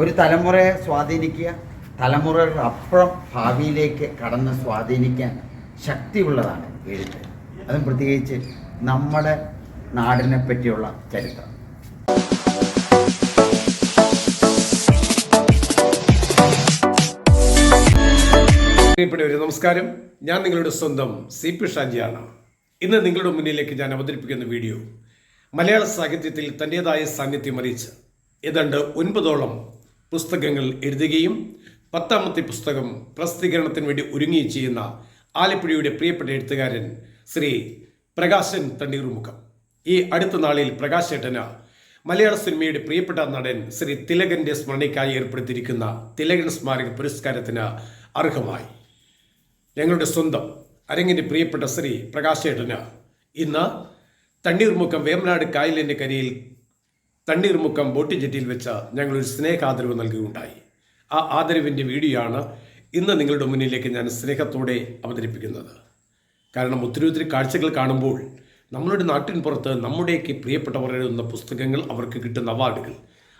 ഒരു തലമുറയെ സ്വാധീനിക്കുക തലമുറയുടെ അപ്പുറം ഭാവിയിലേക്ക് കടന്ന് സ്വാധീനിക്കാൻ ശക്തിയുള്ളതാണ് എഴുത്ത്. അതും പ്രത്യേകിച്ച് നമ്മുടെ നാടിനെ പറ്റിയുള്ള ചരിത്രം. പ്രിയപ്പെട്ടവരെ നമസ്കാരം. ഞാൻ നിങ്ങളുടെ സ്വന്തം സി പി ഷാജിയാണ്. ഇന്ന് നിങ്ങളുടെ മുന്നിലേക്ക് ഞാൻ അവതരിപ്പിക്കുന്ന വീഡിയോ മലയാള സാഹിത്യത്തിൽ തന്റെതായ സാന്നിധ്യം അറിയിച്ച് ഏതാണ്ട് ഒൻപതോളം പുസ്തകങ്ങൾ എഴുതുകയും പത്താമത്തെ പുസ്തകം പ്രസിദ്ധീകരണത്തിന് വേണ്ടി ഒരുങ്ങുകയും ചെയ്യുന്ന ആലപ്പുഴയുടെ പ്രിയപ്പെട്ട എഴുത്തുകാരൻ ശ്രീ പ്രകാശൻ തണ്ണീർമുഖം. ഈ അടുത്ത നാളിൽ പ്രകാശേട്ടന് മലയാള സിനിമയുടെ പ്രിയപ്പെട്ട നടൻ ശ്രീ തിലകന്റെ സ്മരണയ്ക്കായി ഏർപ്പെടുത്തിയിരിക്കുന്ന തിലകൻ സ്മാരക പുരസ്കാരത്തിന് അർഹമായി. ഞങ്ങളുടെ സ്വന്തം അരങ്ങിന്റെ പ്രിയപ്പെട്ട ശ്രീ പ്രകാശേട്ടന് ഇന്ന് തണ്ണീർമുഖം വേമ്പനാട് കായലിന്റെ കരയിൽ തണ്ണീർമുക്കം ബോട്ട് ജെറ്റിയിൽ വെച്ച് ഞങ്ങളൊരു സ്നേഹാദരവ് നൽകുകയുണ്ടായി. ആ ആദരവിന്റെ വീഡിയോ ആണ് ഇന്ന് നിങ്ങളുടെ മുന്നിലേക്ക് ഞാൻ സ്നേഹത്തോടെ അവതരിപ്പിക്കുന്നത്. കാരണം ഒത്തിരി ഒത്തിരി കാഴ്ചകൾ കാണുമ്പോൾ നമ്മളുടെ നാട്ടിൻ പുറത്ത് നമ്മുടെയൊക്കെ പ്രിയപ്പെട്ടവർ എഴുതുന്ന പുസ്തകങ്ങൾ അവർക്ക് കിട്ടുന്ന അവാർഡുകൾ.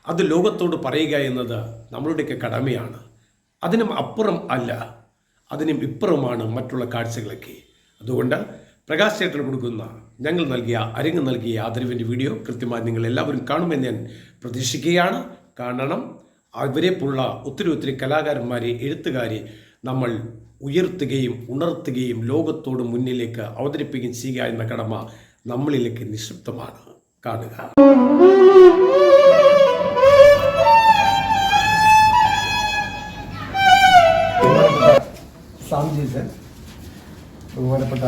അത് ലോകത്തോട് പറയുക എന്നത് നമ്മളുടെയൊക്കെ കടമയാണ്. അതിനും അപ്പുറം അല്ല അതിനും ഇപ്പുറമാണ് മറ്റുള്ള കാഴ്ചകളൊക്കെ. അതുകൊണ്ട് പ്രകാശ് ചേട്ടൻ കൊടുക്കുന്ന ഞങ്ങൾ നൽകിയ അരങ്ങ് നൽകിയ ആദരവിന്റെ വീഡിയോ കൃത്യമായി നിങ്ങൾ എല്ലാവരും കാണുമെന്ന് ഞാൻ പ്രതീക്ഷിക്കുകയാണ്. കാണണം അവരെ പോലുള്ള ഒത്തിരി ഒത്തിരി കലാകാരന്മാരെ എഴുത്തുകാരെ നമ്മൾ ഉയർത്തുകയും ഉണർത്തുകയും ലോകത്തോട് മുന്നിലേക്ക് അവതരിപ്പിക്കുകയും ചെയ്യുക എന്ന കടമ നമ്മളിലേക്ക് നിക്ഷിപ്തമാണ്. കാണുക. ബഹുമാനപ്പെട്ട സാംജീസൻ ബഹുമാനപ്പെട്ട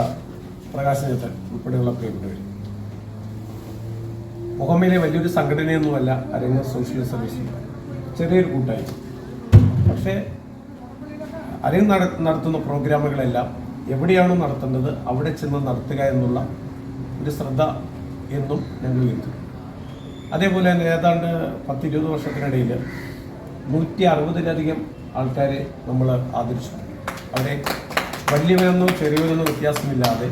പ്രകാശനേതൻ ഉൾപ്പെടെയുള്ള പ്രിയപ്പെട്ടവർ മുഹമ്മയിലെ വലിയൊരു സംഘടനയൊന്നുമല്ല അരങ്ങ് സോഷ്യൽ സർവീസ് ചെറിയൊരു കൂട്ടായി പക്ഷേ അരങ്ങ് നട നടത്തുന്ന പ്രോഗ്രാമുകളെല്ലാം എവിടെയാണോ നടത്തേണ്ടത് അവിടെ ചെന്ന് നടത്തുക എന്നുള്ള ഒരു ശ്രദ്ധ എന്നും ഞങ്ങൾ വരുത്തും അതേപോലെ തന്നെ ഏതാണ്ട് പത്തിരുപത് വർഷത്തിനിടയിൽ നൂറ്റി അറുപതിലധികം ആൾക്കാരെ നമ്മൾ ആദരിച്ചു. അവരെ വലിയവരെന്നോ ചെറിയവരെന്നോ വ്യത്യാസമില്ലാതെ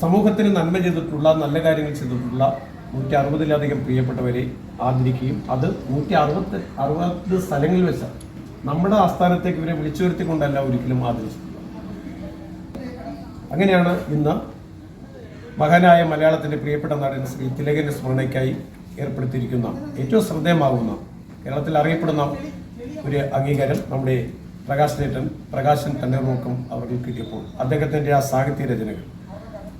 സമൂഹത്തിന് നന്മ ചെയ്തിട്ടുള്ള നല്ല കാര്യങ്ങൾ ചെയ്തിട്ടുള്ള നൂറ്റി അറുപതിലധികം പ്രിയപ്പെട്ടവരെ ആദരിക്കുകയും അത് നൂറ്റി അറുപത്തി അറുപത് സ്ഥലങ്ങളിൽ വെച്ച് നമ്മുടെ ആസ്ഥാനത്തേക്ക് ഇവരെ വിളിച്ചു വരുത്തിക്കൊണ്ടല്ല ഒരിക്കലും ആദരിച്ചിട്ടുള്ളത്. അങ്ങനെയാണ് ഇന്ന് മഹാനായ മലയാളത്തിന്റെ പ്രിയപ്പെട്ട നടൻ ശ്രീ തിലകന്റെ സ്മരണയ്ക്കായി ഏർപ്പെടുത്തിയിരിക്കുന്ന ഏറ്റവും ശ്രദ്ധേയമാകുന്ന കേരളത്തിൽ അറിയപ്പെടുന്ന ഒരു അംഗീകാരം നമ്മുടെ പ്രകാശ് നേട്ടൻ പ്രകാശൻ തണ്ണീർമുക്കം അവർക്ക് കിട്ടിയപ്പോൾ അദ്ദേഹത്തിന്റെ ആ സാഹിത്യ രചനകൾ.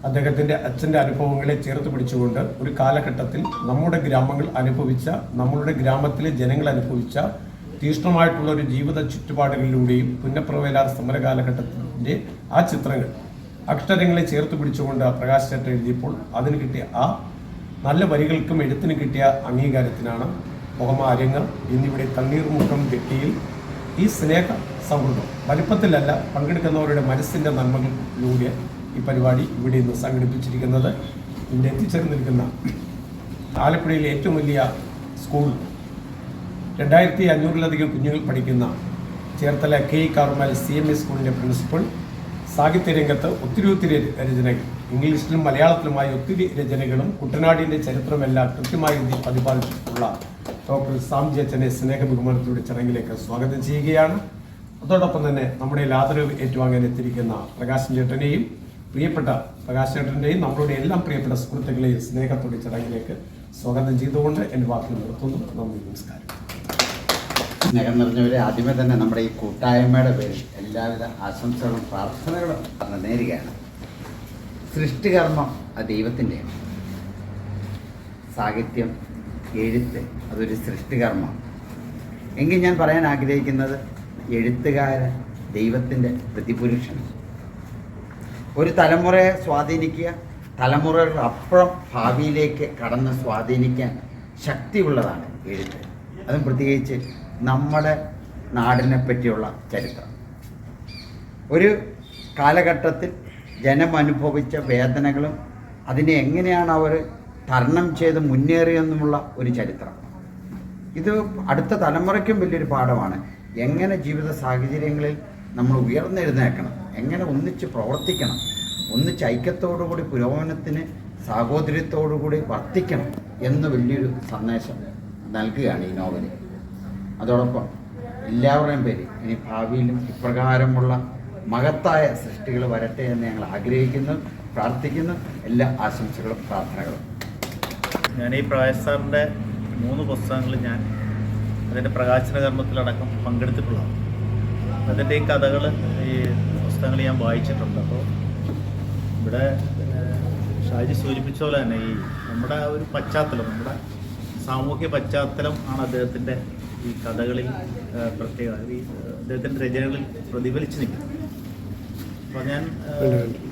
അദ്ദേഹത്തിന്റെ അച്ഛന്റെ അനുഭവങ്ങളെ ചേർത്ത് പിടിച്ചുകൊണ്ട് ഒരു കാലഘട്ടത്തിൽ നമ്മുടെ ഗ്രാമങ്ങൾ അനുഭവിച്ച നമ്മളുടെ ഗ്രാമത്തിലെ ജനങ്ങൾ അനുഭവിച്ച തീഷ്ണമായിട്ടുള്ള ഒരു ജീവിത ചുറ്റുപാടുകളിലൂടെയും പുന്നപ്രവേലാർ സമര കാലഘട്ടത്തിന്റെ ആ ചിത്രങ്ങൾ അക്ഷരങ്ങളെ ചേർത്ത് പിടിച്ചുകൊണ്ട് പ്രകാശ് ചേട്ടൻ എഴുതിയപ്പോൾ അതിന് കിട്ടിയ ആ നല്ല വരികൾക്കും എഴുത്തിനും കിട്ടിയ അംഗീകാരത്തിനാണ് മുഖമാര്യങ്ങൾ ഇന്നിവിടെ തണ്ണീർമുക്കം വ്യക്തിയിൽ ഈ സ്നേഹ സൗഹൃദം വലിപ്പത്തിലല്ല പങ്കെടുക്കുന്നവരുടെ മനസ്സിന്റെ നന്മകളിലൂടെ ഈ പരിപാടി ഇവിടെ ഇന്ന് സംഘടിപ്പിച്ചിരിക്കുന്നത് ഇവിടെ എത്തിച്ചേർന്നിരിക്കുന്ന ആലപ്പുഴയിലെ ഏറ്റവും വലിയ സ്കൂൾ രണ്ടായിരത്തി അഞ്ഞൂറിലധികം കുഞ്ഞുങ്ങൾ പഠിക്കുന്ന Cherthala K Carmel C M S സ്കൂളിന്റെ പ്രിൻസിപ്പൽ സാഹിത്യരംഗത്ത് ഒത്തിരി ഒത്തിരി രചനകൾ ഇംഗ്ലീഷിലും മലയാളത്തിലുമായി ഒത്തിരി രചനകളും കുട്ടനാടിന്റെ ചരിത്രമെല്ലാം കൃത്യമായ രീതിയിൽ പ്രതിപാദിച്ചിട്ടുള്ള ഡോക്ടർ സാംജി അച്ഛനെ സ്നേഹ ബഹുമാനത്തിലൂടെ ചടങ്ങിലേക്ക് സ്വാഗതം ചെയ്യുകയാണ്. അതോടൊപ്പം തന്നെ നമ്മുടെ ആദരവ് ഏറ്റുവാങ്ങാൻ എത്തിയിരിക്കുന്ന പ്രകാശൻ ചേട്ടനെയും പ്രിയപ്പെട്ട പ്രകാശ് ചേട്ടന്റെയും നമ്മളുടെ എല്ലാം പ്രിയപ്പെട്ട സുഹൃത്തുക്കളെയും സ്നേഹത്തോടെ ചടങ്ങിലേക്ക് സ്വാഗതം ചെയ്തുകൊണ്ട് എന്റെ വാക്കുകൾ നിർത്തുന്നു. നന്ദി നമസ്കാരം. സ്നേഹം നിറഞ്ഞവരെ ആദ്യമേ തന്നെ നമ്മുടെ ഈ കൂട്ടായ്മയുടെ പേരിൽ എല്ലാവിധ ആശംസകളും പ്രാർത്ഥനകളും പറഞ്ഞ നേരുകയാണ്. സൃഷ്ടികർമ്മം ആ ദൈവത്തിന്റെയാണ്. സാഹിത്യം എഴുത്ത് അതൊരു സൃഷ്ടികർമ്മം. എങ്കിൽ ഞാൻ പറയാൻ ആഗ്രഹിക്കുന്നത് എഴുത്തുകാരൻ ദൈവത്തിന്റെ പ്രതിപുരുഷനാണ്. ഒരു തലമുറയെ സ്വാധീനിക്കുക തലമുറകളുടെ അപ്പുറം ഭാവിയിലേക്ക് കടന്ന് സ്വാധീനിക്കാൻ ശക്തിയുള്ളതാണ് എഴുത്ത്. അതും പ്രത്യേകിച്ച് നമ്മുടെ നാടിനെ പറ്റിയുള്ള ചരിത്രം. ഒരു കാലഘട്ടത്തിൽ ജനം അനുഭവിച്ച വേദനകളും അതിനെ എങ്ങനെയാണ് അവർ തരണം ചെയ്ത് മുന്നേറിയെന്നുമുള്ള ഒരു ചരിത്രം. ഇത് അടുത്ത തലമുറയ്ക്കും വലിയൊരു പാഠമാണ്. എങ്ങനെ ജീവിത സാഹചര്യങ്ങളിൽ നമ്മൾ ഉയർന്നെഴുന്നേക്കണം എങ്ങനെ ഒന്നിച്ച് പ്രവർത്തിക്കണം ഒന്നിച്ച് ഐക്യത്തോടുകൂടി പുരോഗമനത്തിന് സാഹോദര്യത്തോടുകൂടി വർത്തിക്കണം എന്ന് വലിയൊരു സന്ദേശം നൽകുകയാണ് ഈ നോവൽ. അതോടൊപ്പം എല്ലാവരുടെയും പേര് ഇനി ഭാവിയിലും ഇപ്രകാരമുള്ള മഹത്തായ സൃഷ്ടികൾ വരട്ടെ എന്ന് ഞങ്ങൾ ആഗ്രഹിക്കുന്നു പ്രാർത്ഥിക്കുന്നു. എല്ലാ ആശംസകളും പ്രാർത്ഥനകളും. ഞാൻ ഈ പ്രകാശ് സാറിന്റെ മൂന്ന് പുസ്തകങ്ങൾ ഞാൻ അതിന്റെ പ്രകാശന കർമ്മത്തിലടക്കം പങ്കെടുത്തിട്ടുള്ളതാണ്. അതിന്റെ ഈ കഥകൾ ഈ പുസ്തകങ്ങൾ ഞാൻ വായിച്ചിട്ടുണ്ട്. അപ്പോൾ ഇവിടെ ഷാജി സൂചിപ്പിച്ച പോലെ തന്നെ ഈ നമ്മുടെ ഒരു പശ്ചാത്തലം നമ്മുടെ സാമൂഹ്യ പശ്ചാത്തലം ആണ് അദ്ദേഹത്തിന്റെ ഈ കഥകളിൽ പ്രത്യേക അദ്ദേഹത്തിന്റെ രചനകളിൽ പ്രതിഫലിച്ച് നിൽക്കുന്നത്. അപ്പോൾ ഞാൻ ആ,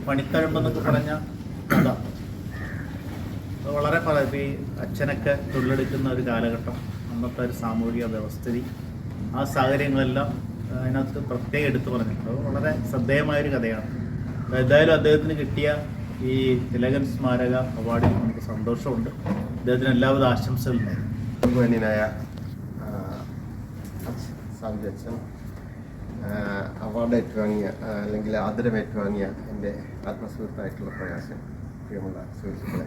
പണിത്തഴമ്പെന്നൊക്കെ പറഞ്ഞ കഥ. വളരെ പല ഈ അച്ഛനൊക്കെ തൊഴിലെടുക്കുന്ന ഒരു കാലഘട്ടം അന്നത്തെ ഒരു സാമൂഹിക വ്യവസ്ഥിതി ആ സാഹചര്യങ്ങളെല്ലാം അതിനകത്ത് പ്രത്യേകം എടുത്തു പറഞ്ഞിട്ടുണ്ട്. വളരെ ശ്രദ്ധേയമായൊരു കഥയാണ്. എന്തായാലും അദ്ദേഹത്തിന് കിട്ടിയ ഈ തിലകൻ സ്മാരക അവാർഡിൽ നമുക്ക് സന്തോഷമുണ്ട്. അദ്ദേഹത്തിന് എല്ലാവിധ ആശംസകളും ബഹുമാന്യനായ സ്വാമി അച്ഛൻ അവാർഡ് ഏറ്റുവാങ്ങിയ അല്ലെങ്കിൽ ആദരം ഏറ്റുവാങ്ങിയ എന്റെ ആത്മസുഹൃത്തായിട്ടുള്ള പ്രകാശൻ പ്രിയമുള്ള സുഹൃത്തുക്കളെ.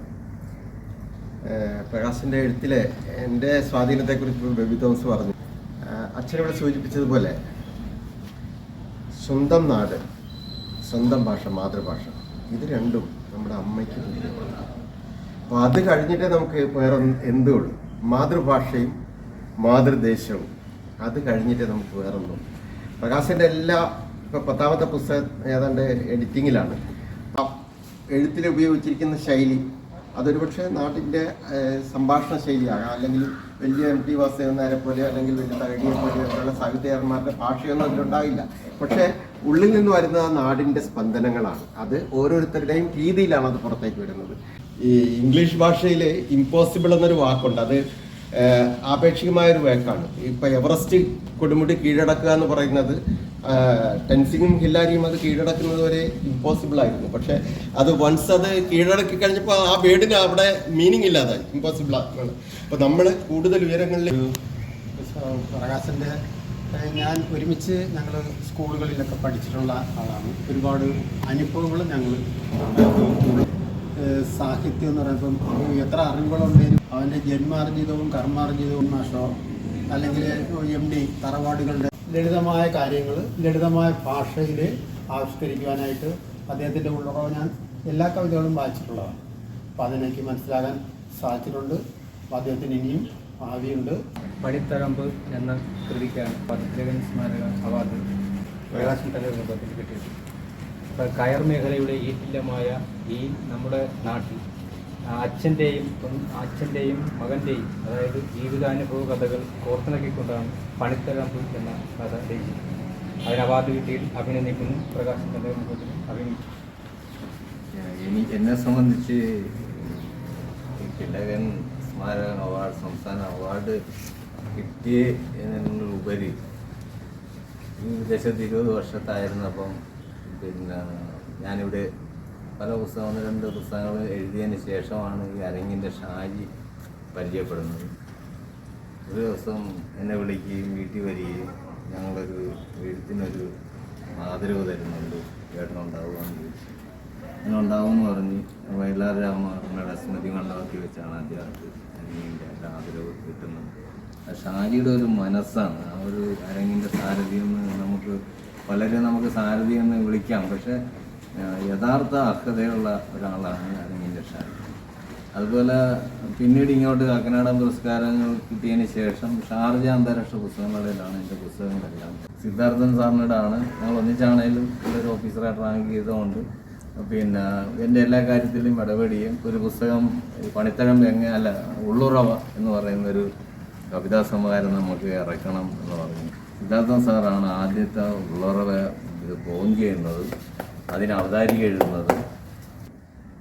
പ്രകാശിന്റെ എഴുത്തിലെ എന്റെ സ്വാധീനത്തെക്കുറിച്ച് ബബി തോമസ് പറഞ്ഞു. അച്ഛനിവിടെ സൂചിപ്പിച്ചതുപോലെ സ്വന്തം നാട് സ്വന്തം ഭാഷ മാതൃഭാഷ. ഇത് രണ്ടും നമ്മുടെ അമ്മയ്ക്ക് തുല്യമാണ്. അപ്പോൾ അത് കഴിഞ്ഞിട്ടേ നമുക്ക് വേറെ എന്തും ഉള്ളൂ. മാതൃഭാഷയും മാതൃദേശവും. അത് കഴിഞ്ഞിട്ടേ നമുക്ക് വേറെ ഒന്നും. പ്രകാശിന്റെ എല്ലാ ഇപ്പോൾ പത്താമത്തെ പുസ്തകം ഏതാണ്ട് എഡിറ്റിങ്ങിലാണ് എഴുത്തിൽ ഉപയോഗിച്ചിരിക്കുന്ന ശൈലി അതൊരു പക്ഷേ നാട്ടിന്റെ സംഭാഷണ ശൈലിയാകാം അല്ലെങ്കിൽ വലിയ എം ടി വാസുദേവൻ പോലെ അല്ലെങ്കിൽ വലിയ തകഴിയെ പോലെയുള്ള സാഹിത്യകാരന്മാരുടെ ഭാഷയൊന്നും അതിലുണ്ടാവില്ല പക്ഷേ ഉള്ളിൽ നിന്ന് വരുന്ന നാടിന്റെ സ്പന്ദനങ്ങളാണ്. അത് ഓരോരുത്തരുടെയും രീതിയിലാണ് അത് പുറത്തേക്ക് വരുന്നത്. ഈ ഇംഗ്ലീഷ് ഭാഷയിൽ ഇമ്പോസിബിൾ എന്നൊരു വാക്കുണ്ട്. അത് ആപേക്ഷികമായൊരു വാക്കാണ്. ഇപ്പൊ എവറസ്റ്റ് കൊടുമുടി കീഴടക്കുക എന്ന് പറയുന്നത് ടെൻസിങ്ങും ഹില്ലാരിയും അത് കീഴടക്കുന്നത് വരെ ഇമ്പോസിബിൾ ആയിരുന്നു. പക്ഷെ അത് വൺസ് അത് കീഴടക്കി കഴിഞ്ഞപ്പോൾ ആ വേർഡിന് അവിടെ മീനിങ് ഇല്ലാതായി. ഇമ്പോസിബിൾ ആണ് അപ്പോൾ നമ്മൾ കൂടുതൽ ഉയരങ്ങളിൽ പ്രകാശന്റെ ഞാൻ ഒരുമിച്ച് ഞങ്ങൾ സ്കൂളുകളിലൊക്കെ പഠിച്ചിട്ടുള്ള ആളാണ്. ഒരുപാട് അനുഭവങ്ങൾ ഞങ്ങൾ സാഹിത്യം എന്ന് പറയുമ്പം എത്ര അറിവുകളുണ്ടെങ്കിലും അവന്റെ ജന്മാർജിതവും കർമാർജിതവും മാഷോ അല്ലെങ്കിൽ എം ഡി തറവാടുകളുടെ ലളിതമായ കാര്യങ്ങൾ ലളിതമായ ഭാഷയിൽ ആവിഷ്കരിക്കുവാനായിട്ട് അദ്ദേഹത്തിന്റെ ഉള്ളറവ് ഞാൻ എല്ലാ കവിതകളും വായിച്ചിട്ടുള്ളതാണ്. അപ്പോൾ അതെനിക്ക് മനസ്സിലാകാൻ സാധിച്ചിട്ടുണ്ട്. അദ്ദേഹത്തിന് ഇനിയും ഭാവിയുണ്ട്. പടിത്തഴമ്പ് എന്ന കൃതിക്കാണ് പതിലകൻ സ്മാരക അവാർഡ് പ്രകാശൻ തലവർ രൂപത്തിൽ കിട്ടിയത്. അപ്പോൾ കയർ മേഖലയുടെ ഈറ്റില്ലമായ ഈ നമ്മുടെ നാട്ടിൽ അച്ഛന്റെയും അച്ഛന്റെയും മകന്റെയും അതായത് ജീവിതാനുഭവ കഥകൾ കോർത്തിണക്കിക്കൊണ്ടാണ് പണിത്തരാമ്പു എന്ന കഥ രചിച്ചത് അതിന് അവാർഡ് കിട്ടിയിൽ അഭിനന്ദിക്കുന്നു. പ്രകാശൻ തന്നെ അഭിനയിച്ചു. ഇനി എന്നെ സംബന്ധിച്ച് തിലകൻ സ്മാരക അവാർഡ് സംസ്ഥാന അവാർഡ് കിട്ടിയ എന്നതിനുപരി ഈ വിദേശത്ത് ഇരുപത് വർഷത്തായിരുന്നപ്പം പിന്നെ ഞാനിവിടെ പല പുസ്തകം ഒന്ന് രണ്ട് പുസ്തകങ്ങൾ എഴുതിയതിന് ശേഷമാണ് ഈ അരങ്ങിന്റെ ഷാജി പരിചയപ്പെടുന്നത്. ഒരു ദിവസം എന്നെ വിളിക്കുകയും വീട്ടിൽ വരികയും ഞങ്ങളൊരു എഴുത്തിനൊരു ആദരവ് തരുന്നുണ്ട്. ചേട്ടനുണ്ടാവുകയെന്ന് ചോദിച്ചു. അങ്ങനെ ഉണ്ടാവുമെന്ന് പറഞ്ഞ് വയലാർ സ്മൃതി മണ്ഡപത്തിൽ വെച്ചാണ് അദ്ദേഹത്ത് അരങ്ങിന്റെ ആദരവ് കിട്ടുന്നത്. ഷാജിയുടെ ഒരു മനസ്സാണ്. ആ ഒരു അരങ്ങിന്റെ സാരഥി എന്ന് നമുക്ക് പലരും നമുക്ക് സാരഥി എന്ന് വിളിക്കാം. പക്ഷെ യഥാർത്ഥ അർഹതയുള്ള ഒരാളാണ് അരങ്ങിൻ ഷാജി. അതുപോലെ പിന്നീട് ഇങ്ങോട്ട് കാക്കനാടൻ പുരസ്കാരങ്ങൾ കിട്ടിയതിന് ശേഷം ഷാർജ അന്താരാഷ്ട്ര പുസ്തകങ്ങളിലാണ് എന്റെ പുസ്തകങ്ങളെല്ലാം സിദ്ധാർത്ഥൻ സാറിനോടാണ്. ഞങ്ങൾ ഒന്നിച്ചാണേലും ഒരു ഓഫീസറായിട്ട് റാങ്ക് ചെയ്തതുകൊണ്ട് പിന്നെ എന്റെ എല്ലാ കാര്യത്തിലും ഇടപെടുകയും ഒരു പുസ്തകം പണിത്തരം എങ്ങ അല്ല ഉള്ളുറവ എന്ന് പറയുന്ന ഒരു കവിതാ സമാഹാരം നമുക്ക് ഇറക്കണം എന്ന് പറഞ്ഞു. സിദ്ധാർത്ഥൻ സാറാണ് ആദ്യത്തെ ഉള്ളുറവ ഇത് ഫോൺ ചെയ്യുന്നത്. അതിന് അവതാരിക എഴുതുന്നത്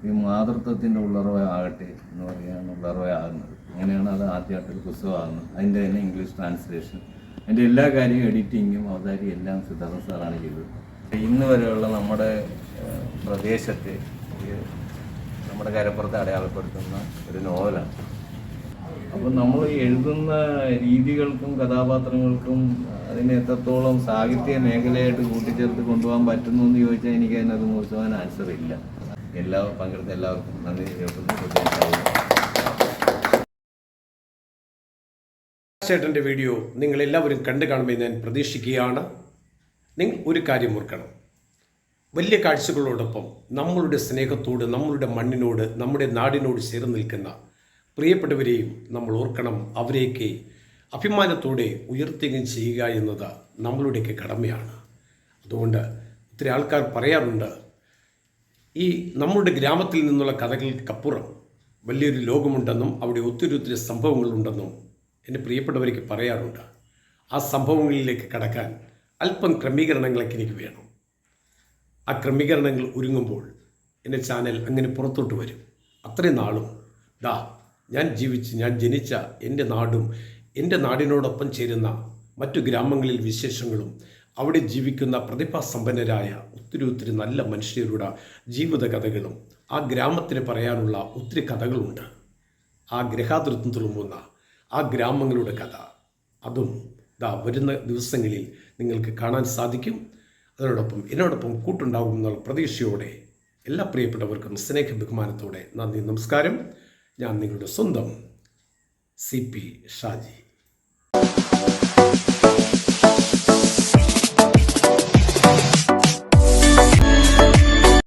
ഈ മാതൃത്വത്തിന്റെ ഉള്ളറവ ആകട്ടെ എന്ന് പറയുകയാണ് ഉള്ളറവ ആകുന്നത് അങ്ങനെയാണ് അത് ആദ്യമായിട്ടൊരു പുസ്തകമാകുന്നത്. അതിന്റെ തന്നെ ഇംഗ്ലീഷ് ട്രാൻസ്ലേഷൻ. അതിന്റെ എല്ലാ കാര്യവും എഡിറ്റിങ്ങും അവതാരിയും എല്ലാം സിദ്ധാർത്ഥ സാറാണ് ചെയ്തത്. ഇന്ന് വരെയുള്ള നമ്മുടെ പ്രദേശത്തെ നമ്മുടെ കരപ്പുറത്തെ അടയാളപ്പെടുത്തുന്ന ഒരു നോവലാണ്. അപ്പം നമ്മൾ എഴുതുന്ന രീതികൾക്കും കഥാപാത്രങ്ങൾക്കും അതിനെ എത്രത്തോളം സാഹിത്യ മേഖലയായിട്ട് കൂട്ടിച്ചേർത്ത് കൊണ്ടുപോകാൻ പറ്റുന്നു എന്ന് ചോദിച്ചാൽ എനിക്ക് അതിനകത്ത് നൂറ് ആൻസർ ഇല്ല. എല്ലാ പങ്കെടുത്ത എല്ലാവർക്കും നന്ദി. ചേട്ടന്റെ വീഡിയോ നിങ്ങൾ എല്ലാവരും കണ്ടു കാണുമെന്ന് ഞാൻ പ്രതീക്ഷിക്കുകയാണ്. നിങ്ങൾ ഒരു കാര്യം ഓർക്കണം. വലിയ കാഴ്ചകളോടൊപ്പം നമ്മളുടെ സ്നേഹത്തോട് നമ്മളുടെ മണ്ണിനോട് നമ്മുടെ നാടിനോട് ചേർന്ന് നിൽക്കുന്ന പ്രിയപ്പെട്ടവരെയും നമ്മൾ ഓർക്കണം. അവരെയൊക്കെ അഭിമാനത്തോടെ ഉയർത്തുകയും ചെയ്യുക എന്നത് നമ്മളുടെയൊക്കെ കടമയാണ്. അതുകൊണ്ട് ഒത്തിരി ആൾക്കാർ പറയാറുണ്ട് ഈ നമ്മുടെ ഗ്രാമത്തിൽ നിന്നുള്ള കഥകൾക്കപ്പുറം വലിയൊരു ലോകമുണ്ടെന്നും അവിടെ ഒത്തിരി ഒത്തിരി സംഭവങ്ങളുണ്ടെന്നും എന്റെ പ്രിയപ്പെട്ടവർക്ക് പറയാറുണ്ട്. ആ സംഭവങ്ങളിലേക്ക് കടക്കാൻ അല്പം ക്രമീകരണങ്ങളൊക്കെ എനിക്ക് വേണം. ആ ക്രമീകരണങ്ങൾ ഒരുങ്ങുമ്പോൾ എന്റെ ചാനൽ അങ്ങനെ പുറത്തോട്ട് വരും. അത്രയും നാളും ദാ ഞാൻ ജീവിച്ച് ഞാൻ ജനിച്ച എന്റെ നാടും എന്റെ നാടിനോടൊപ്പം ചേരുന്ന മറ്റു ഗ്രാമങ്ങളിൽ വിശേഷങ്ങളും അവിടെ ജീവിക്കുന്ന പ്രതിഭാസമ്പന്നരായ ഒത്തിരി ഒത്തിരി നല്ല മനുഷ്യരുടെ ജീവിത കഥകളും ആ ഗ്രാമത്തിന് പറയാനുള്ള ഒത്തിരി കഥകളുണ്ട്. ആ ഗ്രഹാതൃത്വം തുളുമ്പുന്ന ആ ഗ്രാമങ്ങളുടെ കഥ. അതും ദാ വരുന്ന ദിവസങ്ങളിൽ നിങ്ങൾക്ക് കാണാൻ സാധിക്കും. അതിനോടൊപ്പം എന്നോടൊപ്പം കൂട്ടുണ്ടാകും എന്നുള്ള പ്രതീക്ഷയോടെ എല്ലാ പ്രിയപ്പെട്ടവർക്കും സ്നേഹ ബഹുമാനത്തോടെ നന്ദി നമസ്കാരം. ഞാൻ നിങ്ങളുടെ സ്വന്തം സി പി ഷാജി